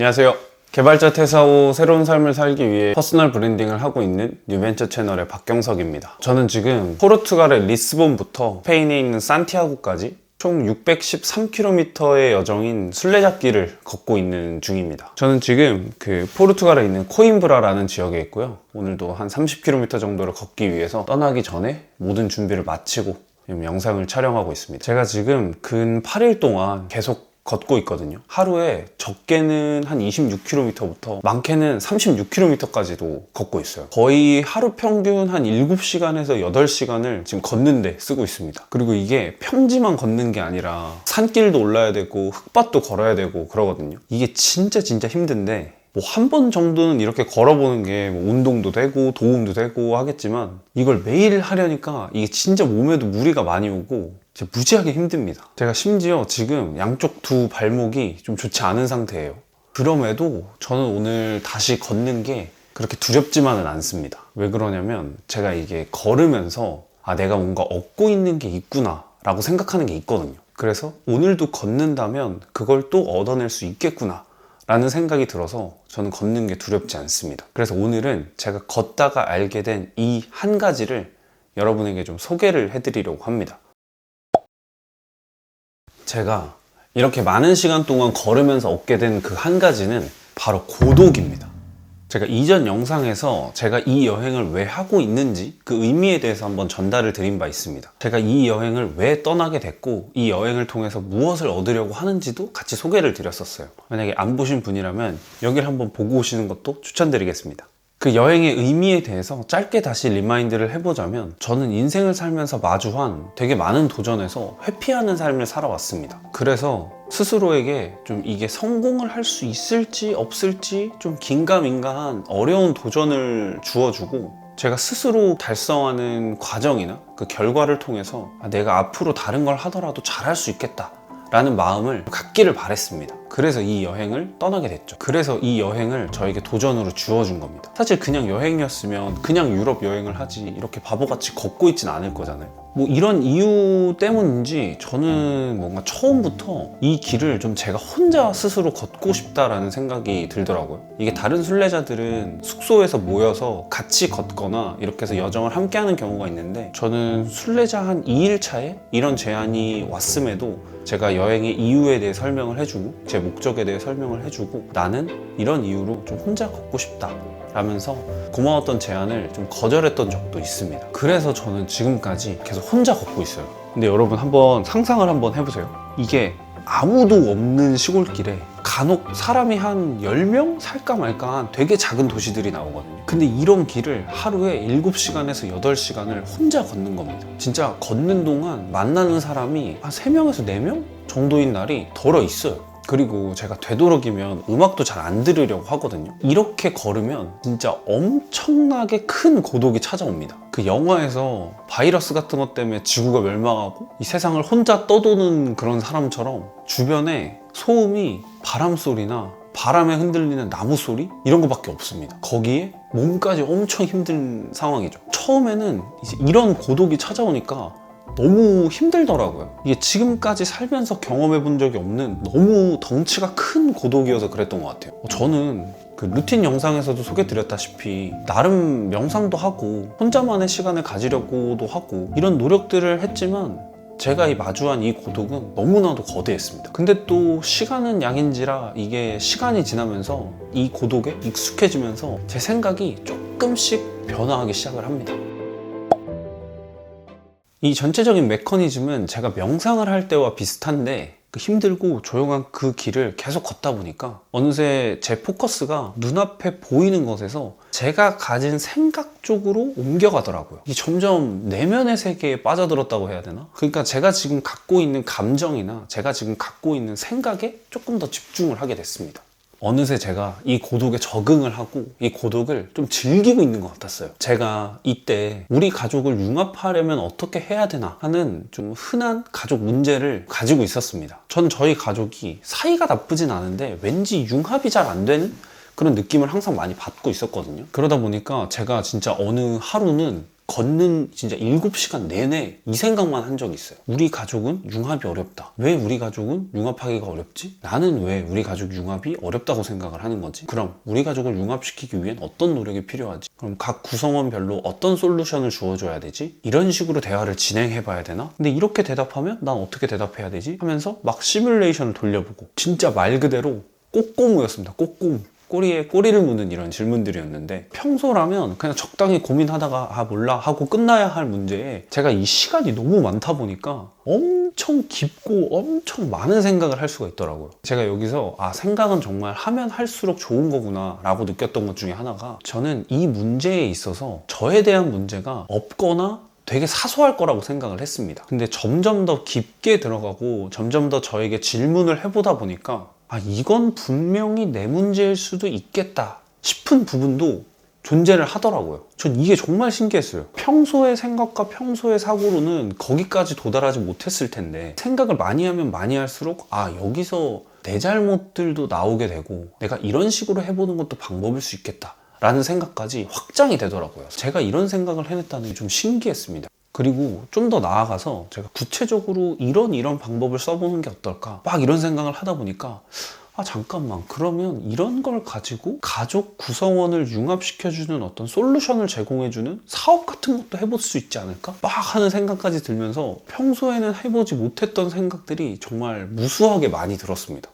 안녕하세요. 개발자 퇴사 후 새로운 삶을 살기 위해 퍼스널 브랜딩을 하고 있는 뉴벤처 채널의 박경석입니다. 저는 지금 포르투갈의 리스본부터 스페인에 있는 산티아고까지 총 613km의 여정인 순례잡기를 걷고 있는 중입니다. 저는 지금 그 포르투갈에 있는 코임브라라는 지역에 있고요. 오늘도 한 30km 정도를 걷기 위해서 떠나기 전에 모든 준비를 마치고 영상을 촬영하고 있습니다. 제가 지금 근 8일 동안 계속 걷고 있거든요. 하루에 적게는 한 26km부터 많게는 36km까지도 걷고 있어요. 거의 하루 평균 한 7시간에서 8시간을 지금 걷는데 쓰고 있습니다. 그리고 이게 평지만 걷는 게 아니라 산길도 올라야 되고 흙밭도 걸어야 되고 그러거든요. 이게 진짜 진짜 힘든데 뭐 한 번 정도는 이렇게 걸어보는 게 뭐 운동도 되고 도움도 되고 하겠지만 이걸 매일 하려니까 이게 진짜 몸에도 무리가 많이 오고 무지하게 힘듭니다. 제가 심지어 지금 양쪽 두 발목이 좀 좋지 않은 상태예요. 그럼에도 저는 오늘 다시 걷는 게 그렇게 두렵지만은 않습니다. 왜 그러냐면 제가 이게 걸으면서 아 내가 뭔가 얻고 있는 게 있구나 라고 생각하는 게 있거든요. 그래서 오늘도 걷는다면 그걸 또 얻어낼 수 있겠구나 라는 생각이 들어서 저는 걷는 게 두렵지 않습니다. 그래서 오늘은 제가 걷다가 알게 된 이 한 가지를 여러분에게 좀 소개를 해드리려고 합니다. 제가 이렇게 많은 시간 동안 걸으면서 얻게 된 그 한 가지는 바로 고독입니다. 제가 이전 영상에서 제가 이 여행을 왜 하고 있는지 그 의미에 대해서 한번 전달을 드린 바 있습니다. 제가 이 여행을 왜 떠나게 됐고 이 여행을 통해서 무엇을 얻으려고 하는지도 같이 소개를 드렸었어요. 만약에 안 보신 분이라면 여기를 한번 보고 오시는 것도 추천드리겠습니다. 그 여행의 의미에 대해서 짧게 다시 리마인드를 해보자면 저는 인생을 살면서 마주한 되게 많은 도전에서 회피하는 삶을 살아왔습니다. 그래서 스스로에게 좀 이게 성공을 할 수 있을지 없을지 좀 긴가민가한 어려운 도전을 주어주고 제가 스스로 달성하는 과정이나 그 결과를 통해서 아, 내가 앞으로 다른 걸 하더라도 잘할 수 있겠다. 라는 마음을 갖기를 바랬습니다. 그래서 이 여행을 떠나게 됐죠. 그래서 이 여행을 저에게 도전으로 주어준 겁니다. 사실 그냥 여행이었으면 그냥 유럽 여행을 하지 이렇게 바보같이 걷고 있진 않을 거잖아요. 뭐 이런 이유 때문인지 저는 뭔가 처음부터 이 길을 좀 제가 혼자 스스로 걷고 싶다라는 생각이 들더라고요. 이게 다른 순례자들은 숙소에서 모여서 같이 걷거나 이렇게 해서 여정을 함께 하는 경우가 있는데 저는 순례자 한 2일 차에 이런 제안이 왔음에도 제가 여행의 이유에 대해 설명을 해주고 제 목적에 대해 설명을 해주고 나는 이런 이유로 좀 혼자 걷고 싶다 라면서 고마웠던 제안을 좀 거절했던 적도 있습니다. 그래서 저는 지금까지 계속 혼자 걷고 있어요. 근데 여러분 한번 상상을 한번 해보세요. 이게 아무도 없는 시골길에 간혹 사람이 한 10명 살까 말까 한 되게 작은 도시들이 나오거든요. 근데 이런 길을 하루에 7시간에서 8시간을 혼자 걷는 겁니다. 진짜 걷는 동안 만나는 사람이 한 3명에서 4명 정도인 날이 덜어 있어요. 그리고 제가 되도록이면 음악도 잘 안 들으려고 하거든요. 이렇게 걸으면 진짜 엄청나게 큰 고독이 찾아옵니다. 그 영화에서 바이러스 같은 것 때문에 지구가 멸망하고 이 세상을 혼자 떠도는 그런 사람처럼 주변에 소음이 바람 소리나 바람에 흔들리는 나무 소리 이런 거밖에 없습니다. 거기에 몸까지 엄청 힘든 상황이죠. 처음에는 이제 이런 고독이 찾아오니까 너무 힘들더라고요. 이게 지금까지 살면서 경험해 본 적이 없는 너무 덩치가 큰 고독이어서 그랬던 것 같아요. 저는 그 루틴 영상에서도 소개드렸다시피 나름 명상도 하고 혼자만의 시간을 가지려고도 하고 이런 노력들을 했지만 제가 이 마주한 이 고독은 너무나도 거대했습니다. 근데 또 시간은 양인지라 이게 시간이 지나면서 이 고독에 익숙해지면서 제 생각이 조금씩 변화하기 시작을 합니다. 이 전체적인 메커니즘은 제가 명상을 할 때와 비슷한데 그 힘들고 조용한 그 길을 계속 걷다 보니까 어느새 제 포커스가 눈앞에 보이는 것에서 제가 가진 생각 쪽으로 옮겨가더라고요. 이게 점점 내면의 세계에 빠져들었다고 해야 되나? 그러니까 제가 지금 갖고 있는 감정이나 제가 지금 갖고 있는 생각에 조금 더 집중을 하게 됐습니다. 어느새 제가 이 고독에 적응을 하고 이 고독을 좀 즐기고 있는 것 같았어요. 제가 이때 우리 가족을 융합하려면 어떻게 해야 되나 하는 좀 흔한 가족 문제를 가지고 있었습니다. 전 저희 가족이 사이가 나쁘진 않은데 왠지 융합이 잘 안 되는 그런 느낌을 항상 많이 받고 있었거든요. 그러다 보니까 제가 진짜 어느 하루는 걷는 진짜 7시간 내내 이 생각만 한 적이 있어요. 우리 가족은 융합이 어렵다. 왜 우리 가족은 융합하기가 어렵지? 나는 왜 우리 가족 융합이 어렵다고 생각을 하는 거지? 그럼 우리 가족을 융합시키기 위한 어떤 노력이 필요하지? 그럼 각 구성원별로 어떤 솔루션을 주어줘야 되지? 이런 식으로 대화를 진행해 봐야 되나? 근데 이렇게 대답하면 난 어떻게 대답해야 되지? 하면서 막 시뮬레이션을 돌려보고 진짜 말 그대로 꼬꼬무였습니다. 꼬꼬무. 꼬리에 꼬리를 무는 이런 질문들이었는데 평소라면 그냥 적당히 고민하다가 아 몰라 하고 끝나야 할 문제에 제가 이 시간이 너무 많다 보니까 엄청 깊고 엄청 많은 생각을 할 수가 있더라고요. 제가 여기서 아 생각은 정말 하면 할수록 좋은 거구나 라고 느꼈던 것 중에 하나가 저는 이 문제에 있어서 저에 대한 문제가 없거나 되게 사소할 거라고 생각을 했습니다. 근데 점점 더 깊게 들어가고 점점 더 저에게 질문을 해보다 보니까 아, 이건 분명히 내 문제일 수도 있겠다 싶은 부분도 존재를 하더라고요. 전 이게 정말 신기했어요. 평소의 생각과 평소의 사고로는 거기까지 도달하지 못했을 텐데 생각을 많이 하면 많이 할수록 아, 여기서 내 잘못들도 나오게 되고 내가 이런 식으로 해보는 것도 방법일 수 있겠다. 라는 생각까지 확장이 되더라고요. 제가 이런 생각을 해냈다는 게 좀 신기했습니다. 그리고 좀 더 나아가서 제가 구체적으로 이런 이런 방법을 써보는 게 어떨까? 막 이런 생각을 하다 보니까 아 잠깐만. 그러면 이런 걸 가지고 가족 구성원을 융합시켜주는 어떤 솔루션을 제공해주는 사업 같은 것도 해볼 수 있지 않을까? 막 하는 생각까지 들면서 평소에는 해보지 못했던 생각들이 정말 무수하게 많이 들었습니다.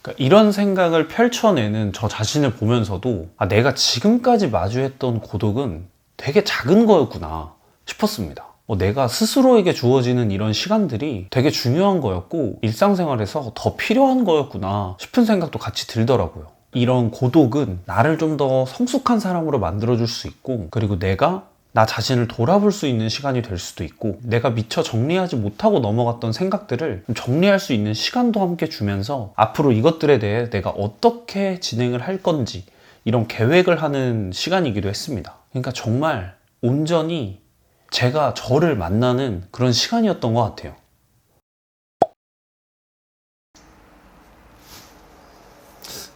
그러니까 이런 생각을 펼쳐내는 저 자신을 보면서도 아, 내가 지금까지 마주했던 고독은 되게 작은 거였구나 싶었습니다. 어, 내가 스스로에게 주어지는 이런 시간들이 되게 중요한 거였고 일상생활에서 더 필요한 거였구나 싶은 생각도 같이 들더라고요. 이런 고독은 나를 좀 더 성숙한 사람으로 만들어줄 수 있고 그리고 내가 나 자신을 돌아볼 수 있는 시간이 될 수도 있고 내가 미처 정리하지 못하고 넘어갔던 생각들을 좀 정리할 수 있는 시간도 함께 주면서 앞으로 이것들에 대해 내가 어떻게 진행을 할 건지 이런 계획을 하는 시간이기도 했습니다. 그러니까 정말 온전히 제가 저를 만나는 그런 시간이었던 것 같아요.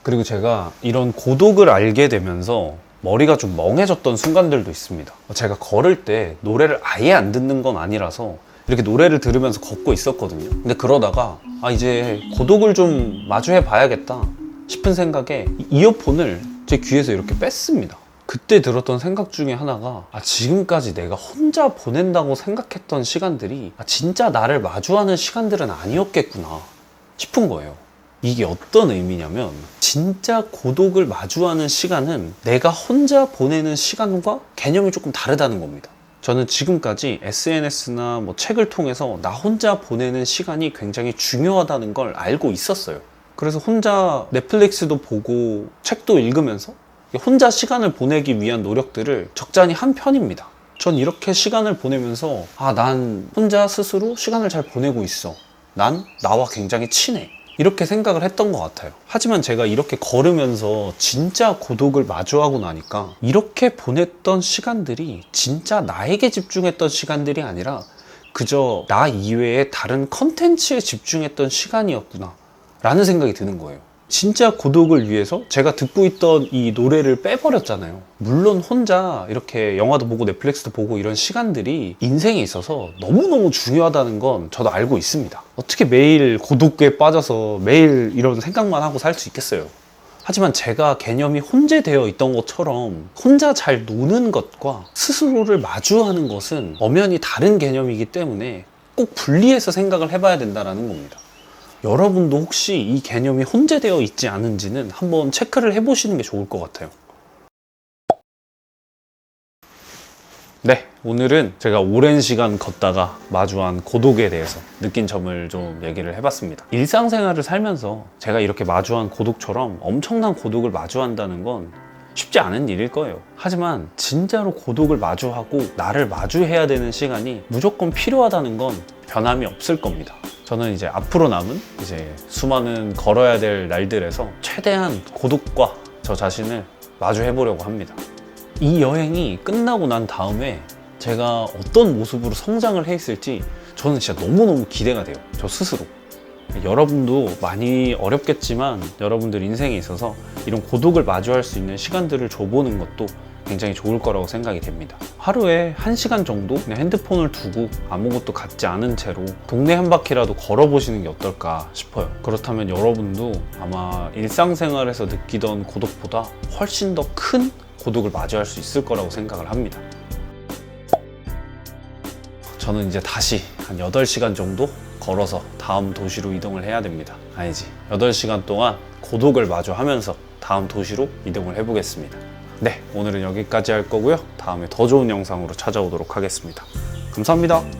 그리고 제가 이런 고독을 알게 되면서 머리가 좀 멍해졌던 순간들도 있습니다. 제가 걸을 때 노래를 아예 안 듣는 건 아니라서 이렇게 노래를 들으면서 걷고 있었거든요. 근데 그러다가 아 이제 고독을 좀 마주해 봐야겠다 싶은 생각에 이어폰을 제 귀에서 이렇게 뺐습니다. 그때 들었던 생각 중에 하나가 아 지금까지 내가 혼자 보낸다고 생각했던 시간들이 아, 진짜 나를 마주하는 시간들은 아니었겠구나 싶은 거예요. 이게 어떤 의미냐면 진짜 고독을 마주하는 시간은 내가 혼자 보내는 시간과 개념이 조금 다르다는 겁니다. 저는 지금까지 SNS나 뭐 책을 통해서 나 혼자 보내는 시간이 굉장히 중요하다는 걸 알고 있었어요. 그래서 혼자 넷플릭스도 보고 책도 읽으면서 혼자 시간을 보내기 위한 노력들을 적잖이 한 편입니다. 전 이렇게 시간을 보내면서 아, 난 혼자 스스로 시간을 잘 보내고 있어. 난 나와 굉장히 친해. 이렇게 생각을 했던 것 같아요. 하지만 제가 이렇게 걸으면서 진짜 고독을 마주하고 나니까 이렇게 보냈던 시간들이 진짜 나에게 집중했던 시간들이 아니라 그저 나 이외의 다른 컨텐츠에 집중했던 시간이었구나. 라는 생각이 드는 거예요. 진짜 고독을 위해서 제가 듣고 있던 이 노래를 빼버렸잖아요. 물론 혼자 이렇게 영화도 보고 넷플릭스도 보고 이런 시간들이 인생에 있어서 너무너무 중요하다는 건 저도 알고 있습니다. 어떻게 매일 고독에 빠져서 매일 이런 생각만 하고 살 수 있겠어요. 하지만 제가 개념이 혼재되어 있던 것처럼 혼자 잘 노는 것과 스스로를 마주하는 것은 엄연히 다른 개념이기 때문에 꼭 분리해서 생각을 해봐야 된다는 겁니다. 여러분도 혹시 이 개념이 혼재되어 있지 않은지는 한번 체크를 해보시는 게 좋을 것 같아요. 네, 오늘은 제가 오랜 시간 걷다가 마주한 고독에 대해서 느낀 점을 좀 얘기를 해봤습니다. 일상생활을 살면서 제가 이렇게 마주한 고독처럼 엄청난 고독을 마주한다는 건 쉽지 않은 일일 거예요. 하지만 진짜로 고독을 마주하고 나를 마주해야 되는 시간이 무조건 필요하다는 건 변함이 없을 겁니다. 저는 이제 앞으로 남은 이제 수많은 걸어야 될 날들에서 최대한 고독과 저 자신을 마주해 보려고 합니다. 이 여행이 끝나고 난 다음에 제가 어떤 모습으로 성장을 해 있을지 저는 진짜 너무너무 기대가 돼요. 저 스스로. 여러분도 많이 어렵겠지만 여러분들 인생에 있어서 이런 고독을 마주할 수 있는 시간들을 줘보는 것도 굉장히 좋을 거라고 생각이 됩니다. 하루에 1시간 정도 핸드폰을 두고 아무것도 갖지 않은 채로 동네 한 바퀴라도 걸어보시는 게 어떨까 싶어요. 그렇다면 여러분도 아마 일상생활에서 느끼던 고독보다 훨씬 더 큰 고독을 마주할 수 있을 거라고 생각을 합니다. 저는 이제 다시 한 8시간 정도 걸어서 다음 도시로 이동을 해야 됩니다. 아니지. 8시간 동안 고독을 마주하면서 다음 도시로 이동을 해보겠습니다. 네, 오늘은 여기까지 할 거고요. 다음에 더 좋은 영상으로 찾아오도록 하겠습니다. 감사합니다.